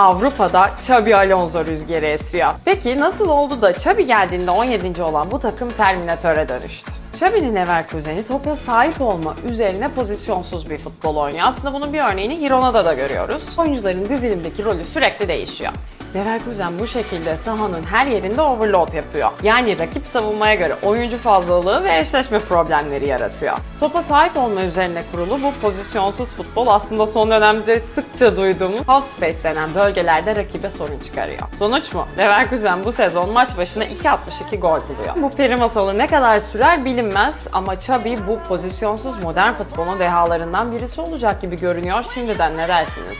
Avrupa'da Xabi Alonso rüzgarı esiyor. Peki nasıl oldu da Xabi geldiğinde 17. olan bu takım Terminatöre dönüştü? Xabi'nin Leverkusen'i topa sahip olma üzerine pozisyonsuz bir futbol oynuyor. Aslında bunun bir örneğini Girona'da da görüyoruz. Oyuncuların dizilimdeki rolü sürekli değişiyor. Leverkusen bu şekilde sahanın her yerinde overload yapıyor. Yani rakip savunmaya göre oyuncu fazlalığı ve eşleşme problemleri yaratıyor. Topa sahip olma üzerine kurulu bu pozisyonsuz futbol aslında son dönemde sıkça duyduğumuz half space denen bölgelerde rakibe sorun çıkarıyor. Sonuç mu? Leverkusen bu sezon maç başına 2.62 gol buluyor. Bu peri masalı ne kadar sürer bilinmez ama Xabi bu pozisyonsuz modern futbolun dehalarından birisi olacak gibi görünüyor. Şimdiden ne dersiniz?